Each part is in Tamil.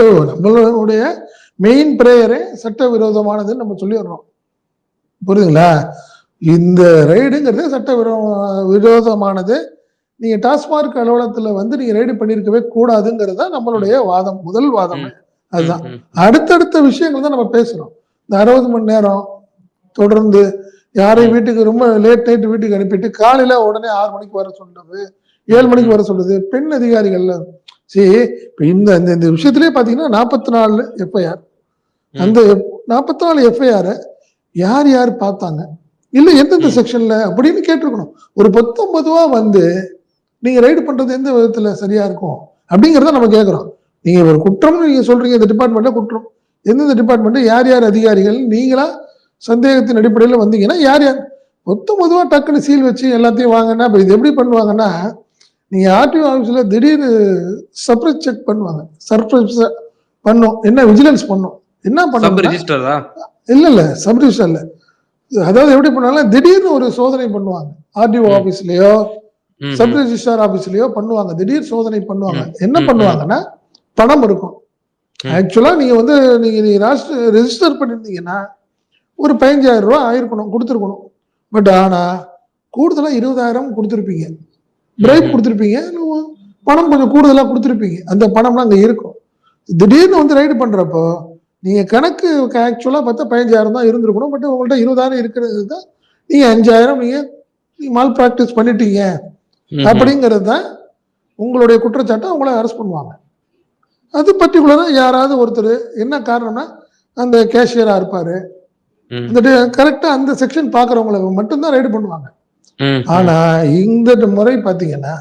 சட்ட நம்மளுடைய மெயின் பிரேயரே சட்ட விரோதமானதுன்னு நம்ம சொல்லிடுறோம். புரியுதுங்களா? இந்த ரைடுங்கிறது சட்ட விரோ விரோதமானது. நீங்க டாஸ்மார்க் அலுவலகத்துல வந்து நீங்க ரைடு பண்ணியிருக்கவே கூடாதுங்கிறது தான் நம்மளுடைய வாதம் முதல் வாதம். அதுதான். அடுத்தடுத்த விஷயங்கள் தான் நம்ம பேசுறோம். இந்த அறுபது மணி நேரம் தொடர்ந்து யாரையும் வீட்டுக்கு ரொம்ப லேட் நைட் வீட்டுக்கு அனுப்பிட்டு காலையில உடனே ஆறு மணிக்கு வர சொல்றது ஏழு மணிக்கு வர சொல்றது பெண் அதிகாரிகள்ல சரி இப்ப இந்த இந்த- விஷயத்திலே பாத்தீங்கன்னா நாற்பத்தி நாலு எஃப்ஐஆர் அந்த நாற்பத்தி நாலு எஃப்ஐஆர் யார் யார் பார்த்தாங்க? இல்ல எந்தெந்த. செக்ஷன்ல? அப்படின்னு கேட்டிருக்கணும். ஒரு பத்தொன்பதுவா வந்து நீங்க ரைடு பண்றது எந்த விதத்துல சரியா இருக்கும்? அப்படிங்கறத நம்ம கேட்கிறோம் நீங்க ஒரு குற்றம்னு நீங்க சொல்றீங்க இந்த டிபார்ட்மெண்ட்ல குற்றம். எந்தெந்த டிபார்ட்மெண்ட் யார் யார் அதிகாரிகள்? நீங்களா சந்தேகத்தின் அடிப்படையில் வந்தீங்கன்னா யார் யார்? மொத்த பொதுவா டக்குன்னு சீல் வச்சு எல்லாத்தையும் வாங்கன்னா இப்ப இது எப்படி பண்ணுவாங்கன்னா நீங்க ஆர்டிஓ ஆஃபீஸ்ல திடீர்னு சர்ப்ரைஸ் செக் பண்ணுவாங்க. சர்ப்ரைஸ் பண்ணும். என்ன விஜிலன்ஸ் பண்ணும். என்ன ரிஜிஸ்டரா இல்ல இல்ல. சப் இல்ல. அதாவது எப்படி பண்ணாலும் திடீர்னு ஒரு சோதனை பண்ணுவாங்க. ஆர்டிஓ ம். ஆபீஸ்லயோ ம், சப் ம். ரெஜிஸ்டார் ஆபீஸ்லயோ பண்ணுவாங்க. திடீர் சோதனை பண்ணுவாங்க. என்ன பண்ணுவாங்கன்னா பணம் இருக்கும். ம். ஆக்சுவலா நீங்க வந்து நீங்க நீங்க ரெஜிஸ்டர் பண்ணிருந்தீங்கன்னா ஒரு பதினஞ்சாயிரம் ரூபாய் ஆயிருக்கணும் கொடுத்துருக்கணும். பட் ஆனா கூடுதலா இருபதாயிரம் கொடுத்துருப்பீங்க. பிரைப் ம். கொடுத்துருப்பீங்க பணம் கொஞ்சம் கூடுதலா கொடுத்துருப்பீங்க. அந்த பணம்லாம் அங்க இருக்கும். திடீர்னு வந்து ரைடு பண்றப்போ நீங்க கணக்கு ஆக்சுவலா பார்த்தா பதினஞ்சாயிரம் தான் இருந்திருக்கணும். பட் உங்கள்ட்ட இருபதாயிரம் இருக்கிறது தான் நீங்க அஞ்சாயிரம் நீங்க மால் ப்ராக்டிஸ் பண்ணிட்டீங்க. அப்படிங்கிறது தான் உங்களுடைய குற்றச்சாட்டை அவங்கள அரெஸ்ட் பண்ணுவாங்க. அது பர்டிகுலரா யாராவது ஒருத்தர் என்ன காரணம்னா அந்த கேஷியரா இருப்பாரு. இந்த கரெக்டா அந்த செக்ஷன் பாக்குறவங்கள மட்டும்தான் ரைடு பண்ணுவாங்க. ஆனா இந்த முறை பாத்தீங்கன்னா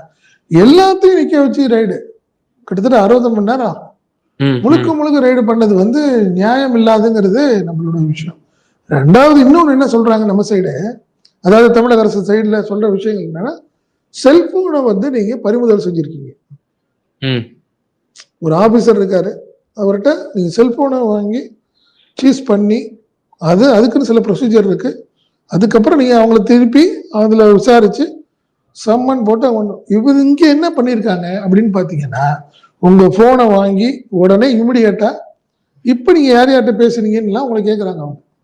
எல்லாத்தையும் நிக்க வச்சு ரைடு கிட்டத்தட்ட அறுபது மணி நேரம். முழுக்க முழுக்க ரைடு பண்ணது வந்து நியாயம் இல்லாதுங்கிறது நம்மளோட விஷயம். ரெண்டாவது இன்னொன்னு என்ன சொல்றாங்க நம்ம சைடு அதாவது தமிழக அரசு சைடுல சொல்ற விஷயங்கள் என்னன்னா செல்போனை வந்து நீங்க பறிமுதல் செஞ்சிருக்கீங்க. ஒரு ஆபீசர் இருக்காரு. அவர்கிட்ட நீங்க செல்போனை வாங்கி சீஸ் பண்ணி அது அதுக்குன்னு சில ப்ரொசீஜர் இருக்கு. அதுக்கப்புறம் நீங்கள் அவங்கள திருப்பி அதில் விசாரித்து சம்மன் போட்டு அவங்க இவர் இங்கே என்ன பண்ணியிருக்காங்க அப்படின்னு பார்த்தீங்கன்னா உங்கள் ஃபோனை வாங்கி உடனே இமிடியேட்டாக இப்போ நீங்கள் யார் யார்கிட்ட பேசுறீங்கன்னு உங்களை கேட்குறாங்க அவங்க.